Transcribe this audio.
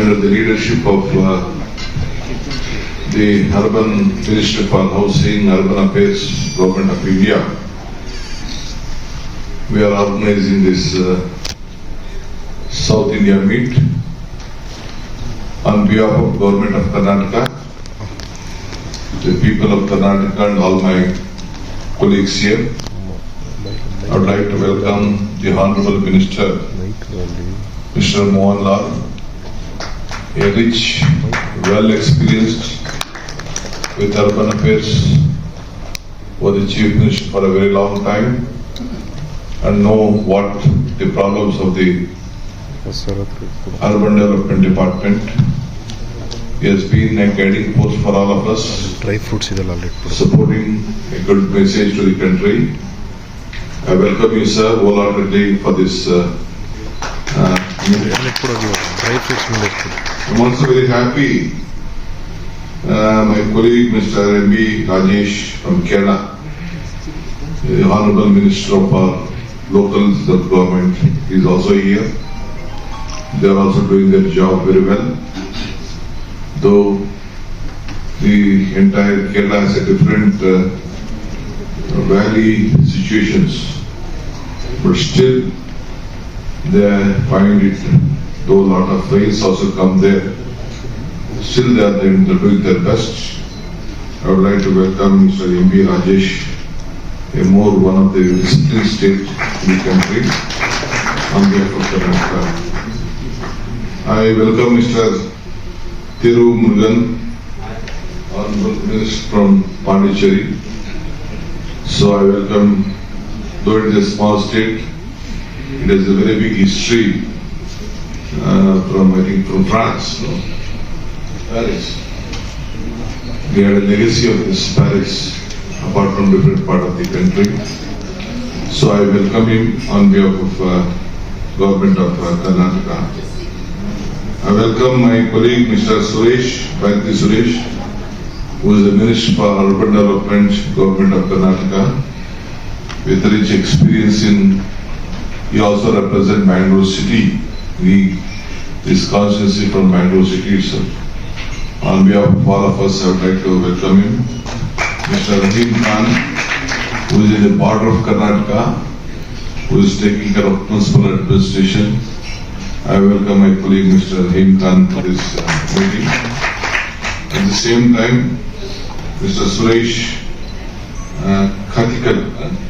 under the leadership of uh, the Urban Minister for Housing, Urban Affairs, Government of India. We are organizing this uh, South India meet on behalf of Government of Karnataka, the people of Karnataka and all my colleagues here. I would like to welcome the Honorable Minister, Mr. Mohan Lal, a rich, well experienced with urban affairs, was the chief minister for a very long time and know what the problems of the urban development department. He has been a guiding post for all of us, Dry fruits supporting a good message to the country. I welcome you, sir, wholeheartedly for this uh, I'm also very happy uh, my colleague Mr. M.B. Rajesh from Kerala the Honorable Minister of our local government, is also here they are also doing their job very well though the entire Kerala has a different uh, valley situations but still they find it, though a lot of rains also come there, still they are doing their best. I would like to welcome Mr. M. B. Rajesh, a more one of the disciplined state in the country, on behalf of Karnataka. I welcome Mr. Thiru Murugan, Honorable Minister from Pondicherry. So I welcome, though it is a small state, it has a very big history uh, from, I think, from France, no? Paris. We had a legacy of this Paris, apart from different part of the country. So I welcome him on behalf of uh, government of uh, Karnataka. I welcome my colleague, Mr. Suresh, Bharati Suresh, who is the Minister for Urban Development, Government of Karnataka, with rich experience in, he also represents Bangalore City. He is constituency from Bangalore City itself. On behalf of all of us, I would like to welcome him. Mr. Rahim Khan, who is in the border of Karnataka, who is taking care of municipal administration. I welcome my colleague, Mr. Rahim Khan, to this uh, meeting. At the same time, Mr. Suresh uh, Khatikal, uh,